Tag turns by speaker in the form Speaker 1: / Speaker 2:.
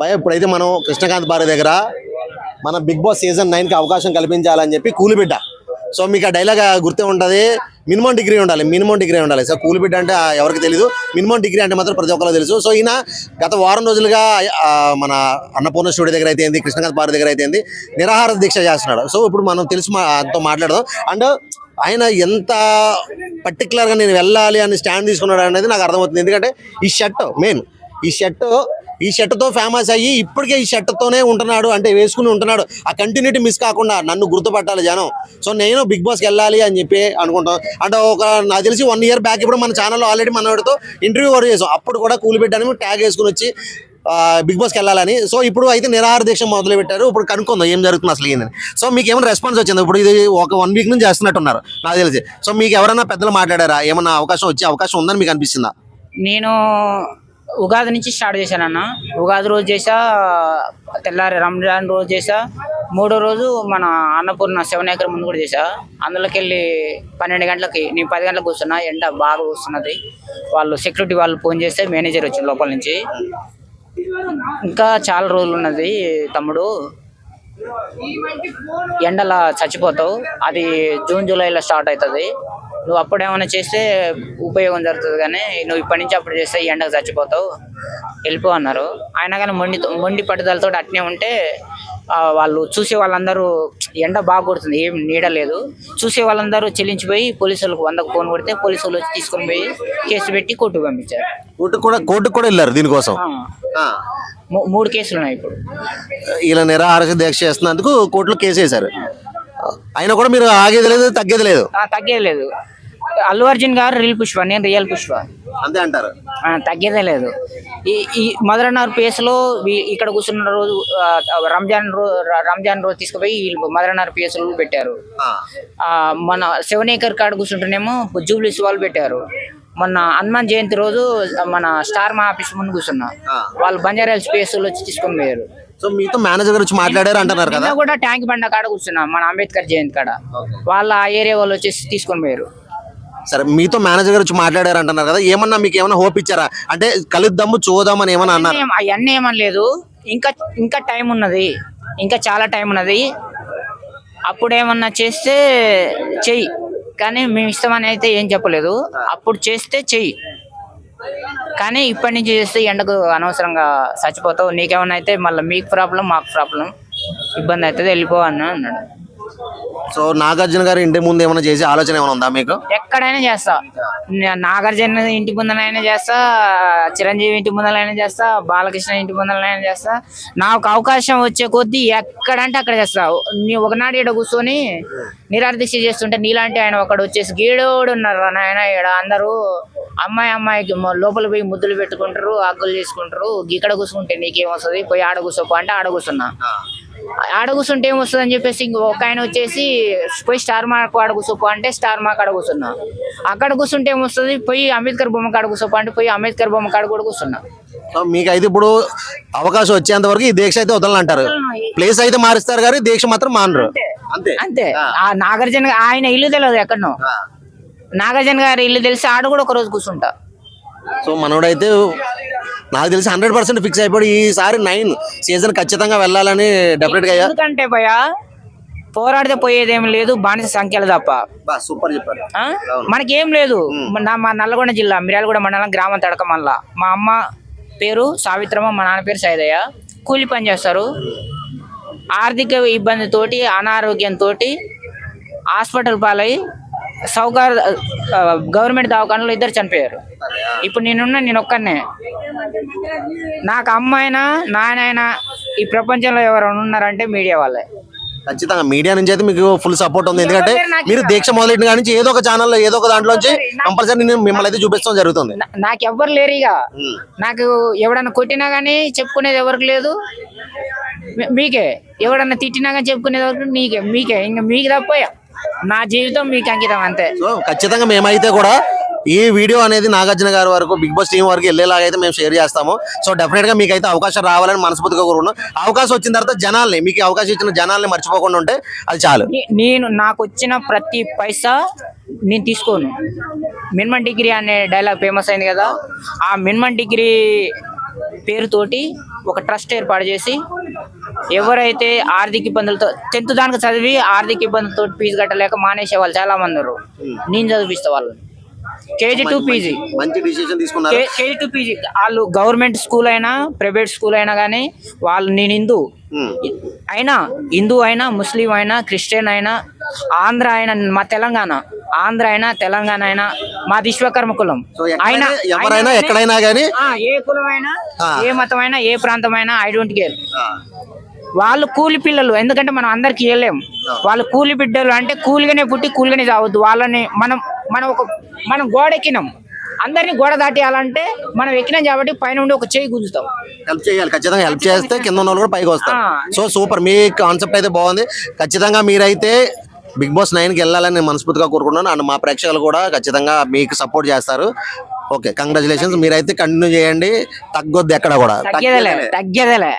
Speaker 1: భయ ఇప్పుడైతే మనం కృష్ణకాంత్ బారి దగ్గర మన బిగ్ బాస్ సీజన్ నైన్కి అవకాశం కల్పించాలని చెప్పి కూలిబిడ్డ. సో మీకు ఆ డైలాగ్ గుర్తే ఉంటుంది మినిమం డిగ్రీ ఉండాలి మినిమం డిగ్రీ ఉండాలి. సో కూలిబిడ్డ అంటే ఎవరికి తెలియదు మినిమం డిగ్రీ అంటే మాత్రం ప్రతి ఒక్కరికి తెలుసు. సో ఈయన గత వారం రోజులుగా మన అన్నపూర్ణ స్టూడియో దగ్గర అయితే ఏంది కృష్ణకాంత్ బారి దగ్గర అయితే ఏంది నిరాహార దీక్ష చేస్తున్నాడు. సో ఇప్పుడు మనం తెలిసి మా మాట్లాడదాం. అండ్ ఆయన ఎంత పర్టికులర్గా నేను వెళ్ళాలి అని స్టాండ్ తీసుకున్నాడు అనేది నాకు అర్థమవుతుంది. ఎందుకంటే ఈ షర్ట్ మెయిన్ ఈ షర్ట్ ఈ షర్ట్తో ఫేమస్ అయ్యి ఇప్పటికే ఈ షర్ట్తోనే ఉంటున్నాడు అంటే వేసుకుని ఉంటున్నాడు. ఆ కంటిన్యూటీ మిస్ కాకుండా నన్ను గుర్తుపట్టాలి జనం. సో నేను బిగ్ బాస్కి వెళ్ళాలి అని చెప్పి అనుకుంటాం. అంటే ఒక నాకు తెలిసి వన్ ఇయర్ బ్యాక్ ఇప్పుడు మన ఛానల్లో ఆల్రెడీ మనవాడితో ఇంటర్వ్యూ కూడా చేసాం. అప్పుడు కూడా కూలి పెట్టాను ట్యాగ్ వేసుకుని వచ్చి బిగ్ బాస్కి వెళ్ళాలని. సో ఇప్పుడు అయితే నిరాహార దీక్ష మొదలు పెట్టారు ఇప్పుడు కనుక్కుందాం ఏం జరుగుతుంది అసలు ఏందని. సో మీకు ఏమైనా రెస్పాన్స్ వచ్చింది? ఇప్పుడు ఇది ఒక వన్ వీక్ నుంచి చేస్తున్నట్టున్నారు నాకు తెలిసి. సో మీకు ఎవరైనా పెద్దలు మాట్లాడారా? ఏమన్నా అవకాశం వచ్చే అవకాశం ఉందని మీకు అనిపిస్తుందా?
Speaker 2: నేను ఉగాది నుంచి స్టార్ట్ చేశానన్న. ఉగాది రోజు చేసా తెల్లారి రంజాన్ రోజు చేసా మూడో రోజు మన అన్నపూర్ణ సెవెన్ ఎకర్ ముందు కూడా చేసా అందులోకి వెళ్ళి పన్నెండు గంటలకి నేను పది గంటలకు కూర్చున్నా ఎండ బాగా వస్తున్నది వాళ్ళు సెక్యూరిటీ వాళ్ళు ఫోన్ చేస్తే మేనేజర్ వచ్చింది లోపల నుంచి. ఇంకా చాలా రోజులు ఉన్నది తమ్ముడు. ఎండలా చచ్చిపోతావు. అది జూన్ జూలైలో స్టార్ట్ అవుతుంది. నువ్వు అప్పుడు ఏమైనా చేస్తే ఉపయోగం జరుగుతుంది కానీ నువ్వు ఇప్పటి నుంచి అప్పుడు చేస్తే ఈ ఎండకు చచ్చిపోతావు. వెళ్ళిపో అన్నారు. అయినా కానీ మొండి మొండి పట్టుదలతో అట్నే ఉంటే వాళ్ళు చూసే వాళ్ళందరూ ఎండ బాగా కొడుతుంది ఏం నీడ లేదు. చూసే వాళ్ళందరూ చెల్లించిపోయి పోలీసులకు వందకు ఫోన్ కొడితే పోలీసులు వచ్చి తీసుకొని పోయి కేసు పెట్టి కోర్టుకు పంపించారు.
Speaker 1: కోర్టుకు కూడా కోర్టుకు కూడా వెళ్ళారు దీనికోసం?
Speaker 2: మూడు కేసులు ఉన్నాయి ఇప్పుడు.
Speaker 1: ఇలా నిరాహార దీక్ష చేస్తున్నందుకు కోర్టులో కేసు వేశారు. అయినా కూడా మీరు ఆగేది లేదు తగ్గేది లేదు.
Speaker 2: ఆ, తగ్గేది లేదు. అల్లు అర్జున్ గారు రియల్ పుష్ప నేను రియల్ పుష్ప.
Speaker 1: అంతే అంటారు.
Speaker 2: ఆ, తగ్గేదే లేదు. ఈ ఈ మదరనార్ పిఎస్లో ఇక్కడ కూర్చున్న రోజు ఆ, రంజాన్ రోజు రంజాన్ రోజు తీసుకుపోయి వీళ్ళు మదరనార్ పిఎస్లో పెట్టారు.
Speaker 1: ఆ.
Speaker 2: మన సెవెన్ ఏకర్ కాడ కూర్చుంటేనేమో జూబ్లీస్ వాళ్ళు పెట్టారు. మొన్న హనుమాన్ జయంతి రోజు మన స్టార్ మా ఆఫీస్ ముందు కూర్చున్నా. వాళ్ళు బంజారా స్పేస్లో వచ్చి తీసుకొని పోయారు.
Speaker 1: సో మీతో మేనేజర్ గురించి మాట్లాడారు అంటున్నారు కదా?
Speaker 2: కూడా ట్యాంక్ బండ కాడ కూర్చున్నా మన అంబేద్కర్ జయంతి కాడ. వాళ్ళ ఆ ఏరియా వాళ్ళు వచ్చేసి తీసుకొని పోయారు.
Speaker 1: సరే మీతో మేనేజర్ గురించి మాట్లాడారు అంటున్నారు కదా ఏమన్నా మీకు ఏమైనా హోప్ ఇచ్చారా? అంటే కలుద్దాము చూద్దామని ఏమన్నా అన్నారు?
Speaker 2: అవన్నీ ఏమని లేదు. ఇంకా ఇంకా టైం ఉన్నది. ఇంకా చాలా టైం ఉన్నది. అప్పుడు ఏమన్నా చేస్తే చెయ్యి. కానీ మేము ఇష్టమని అయితే ఏం చెప్పలేదు. అప్పుడు చేస్తే చెయ్యి. కానీ ఇప్పటి నుంచి చేస్తే ఎండకు అనవసరంగా చచ్చిపోతావు. నీకేమన్నా అయితే మళ్ళీ మీకు ప్రాబ్లం మాకు ప్రాబ్లం. ఇబ్బంది అవుతుంది వెళ్ళిపో అన్నాడు.
Speaker 1: సో నాగార్జున గారు ఇంటి ముందు ఏమైనా చేసే ఆలోచన ఏమైనా ఉందా మీకు?
Speaker 2: ఎక్కడైనా చేస్తా. నా- నాగార్జున ఇంటి ముందరైనా చేస్తా చిరంజీవి ఇంటి ముందరైనా చేస్తా బాలకృష్ణ ఇంటి ముందరైనా చేస్తా. నాకు అవకాశం వచ్చే కొద్దీ ఎక్కడంటే అక్కడ చేస్తా. నీ ఒకనాడు ఈడ కూర్చొని నిరాదీక్ష చేస్తుంటే నీలాంటి ఆయన ఒకడు వచ్చేసి గీడోడు ఉన్నారు నాయన ఈడ. అందరూ అమ్మాయి అమ్మాయికి మొ- లోపల పోయి ముద్దులు పెట్టుకుంటారు హగ్గులు చేసుకుంటారు. ఇక్కడ కూర్చుంటే నీకేం వస్తుంది? పోయి ఆడ కూర్చోపో అంటే ఆడ కూర్చున్నా. ఆడ కూర్చుంటే ఏం వస్తుంది అని చెప్పేసి ఇంకో ఒక ఆయన వచ్చేసి పోయి స్టార్ మార్క్ ఆడ కూర్చోపో అంటే స్టార్ మార్క్ ఆడ కూర్చున్నా. అక్కడ కూర్చుంటే ఏం వస్తుంది పోయి అంబేద్కర్ బొమ్మ కాడ కూర్చోపో అంటే పోయి అంబేద్కర్ బొమ్మ కాడ కూడా కూర్చున్నా.
Speaker 1: మీకు అయితే ఇప్పుడు అవకాశం వచ్చేంత వరకు ఈ దీక్ష అయితే వదలంటారు ప్లేస్ అయితే మారుస్తారు కానీ దీక్ష మాత్రం మానరు. అంతే.
Speaker 2: అంతే. ఆ. నాగార్జున ఆయన ఇల్లు తెలియదు ఎక్కడనో. నాగార్జున గారి ఇల్లు తెలిసి ఆడ కూడా ఒక రోజు కూర్చుంటా.
Speaker 1: సో మనోడైతే నాకు తెలిసి హండ్రెడ్ పర్సెంట్ ఫిక్స్ అయిపోయి ఈసారి నైన్ సీజన్ ఖచ్చితంగా వెళ్ళాలని డెఫినెట్గా
Speaker 2: ఎందుకంటే భయ పోరాడితే పోయేదేం లేదు బానిస సంఖ్యలు తప్ప.
Speaker 1: సూపర్ చెప్పారు?
Speaker 2: మనకేం లేదు. నా మా నల్లగొండ జిల్లా మిర్యాలగూడ మండలం గ్రామం తడకమల్ల. మా అమ్మ పేరు సావిత్రమ్మ మా నాన్న పేరు సైదయ్య. కూలి పని చేస్తారు. ఆర్థిక ఇబ్బందితోటి అనారోగ్యంతో హాస్పిటల్ పాలై సౌకర్ గవర్నమెంట్ దవాఖానలో ఇద్దరు చనిపోయారు. ఇప్పుడు నేనున్న నేను ఒక్కనే నాకు అమ్మ అయినా నాయనైనా ఈ ప్రపంచంలో ఎవరైనా ఉన్నారంటే మీడియా వాళ్ళే.
Speaker 1: ఖచ్చితంగా మీడియా నుంచి అయితే మీకు ఫుల్ సపోర్ట్ ఉంది. ఎందుకంటే
Speaker 2: నాకు
Speaker 1: మీరు దీక్ష మొదలెట్టిన నుంచి ఏదో ఒక ఛానల్లో ఏదో ఒక దాంట్లోంచి కంపల్సరీ నేను మిమ్మల్ని అయితే చూపించడం జరుగుతుంది.
Speaker 2: నా- నాకెవ్వరు లేరు ఇక. నాకు ఎవడన్నా కొట్టినా కానీ చెప్పుకునేది ఎవరికి లేదు. మీకే. ఎవడన్నా తిట్టినా కానీ చెప్పుకునేది ఎవరికి నీకే. మీకే. ఇంకా మీకు తప్ప నా జీవితం మీకు అంకితం అంతే.
Speaker 1: ఖచ్చితంగా మేమైతే కూడా ఈ వీడియో అనేది నాగార్జున గారి వరకు బిగ్ బాస్ టీం వరకు వెళ్ళేలాగా అయితే మేము షేర్ చేస్తాము. సో డెఫినెట్గా మీకు అయితే అవకాశం రావాలని మనస్ఫూర్తిగా కోరుకున్నాం అవకాశం వచ్చిన తర్వాత జనాల్ని మీకు అవకాశం ఇచ్చిన జనాల్ని మర్చిపోకుండా ఉంటే అది చాలు.
Speaker 2: నేను నాకు వచ్చిన ప్రతి పైసా నేను తీసుకోను. మినిమం డిగ్రీ అనే డైలాగ్ ఫేమస్ అయింది కదా ఆ మినిమం డిగ్రీ పేరుతోటి ఒక ట్రస్ట్ ఏర్పాటు చేసి ఎవరైతే ఆర్థిక ఇబ్బందులతో టెన్త్ దానికి చదివి ఆర్థిక ఇబ్బందులతో ఫీజు కట్టలేక మానేసే వాళ్ళు చాలా మంది ఉన్నారు నేను చదివిస్తా వాళ్ళని. KG to PG.
Speaker 1: మంచి డిసిషన్ తీసుకున్నారు?
Speaker 2: KG to PG. వాళ్ళు గవర్నమెంట్ స్కూల్ అయినా ప్రైవేట్ స్కూల్ అయినా కానీ వాళ్ళు నేను హిందూ. అయినా హిందూ అయినా ముస్లిం అయినా క్రిస్టియన్ అయినా ఆంధ్ర అయినా మా తెలంగాణ ఆంధ్ర అయినా తెలంగాణ అయినా మా విశ్వకర్మ కులం.
Speaker 1: ఎక్కడైనా ఎవరైనా ఎక్కడైనా కానీ
Speaker 2: ఏ కులం అయినా
Speaker 1: ఆ.
Speaker 2: ఏ మతం అయినా ఏ ప్రాంతం అయినా ఐ డోంట్ కేర్. వాళ్ళు కూలి పిల్లలు ఎందుకంటే మనం అందరికి ఇవ్వలేము వాళ్ళు కూలి బిడ్డలు అంటే కూలిగానే పుట్టి కూలిగానే చావద్దు. వాళ్ళని మనం మనం ఒక మనం గోడ ఎక్కినాం. అందరినీ గోడ దాటియాలంటే మనం ఎక్కినాం కాబట్టి పైన ఉండి ఒక చేయి గుంజుతాం.
Speaker 1: హెల్ప్ చేయాలి ఖచ్చితంగా హెల్ప్ చేస్తే కింద ఉన్న కూడా పైకి వస్తారు.
Speaker 2: ఆ.
Speaker 1: సో సూపర్ మీ కాన్సెప్ట్ అయితే బాగుంది. ఖచ్చితంగా మీరైతే బిగ్ బాస్ నైన్కి వెళ్ళాలని నేను మనస్ఫూర్తిగా కోరుకుంటున్నాను. అండ్ మా ప్రేక్షకులు కూడా ఖచ్చితంగా మీకు సపోర్ట్ చేస్తారు. ఓకే కంగ్రాచులేషన్స్ మీరైతే కంటిన్యూ చేయండి. తగ్గొద్దు ఎక్కడ కూడా.
Speaker 2: తగ్గేదేలే. తగ్గేదేలే.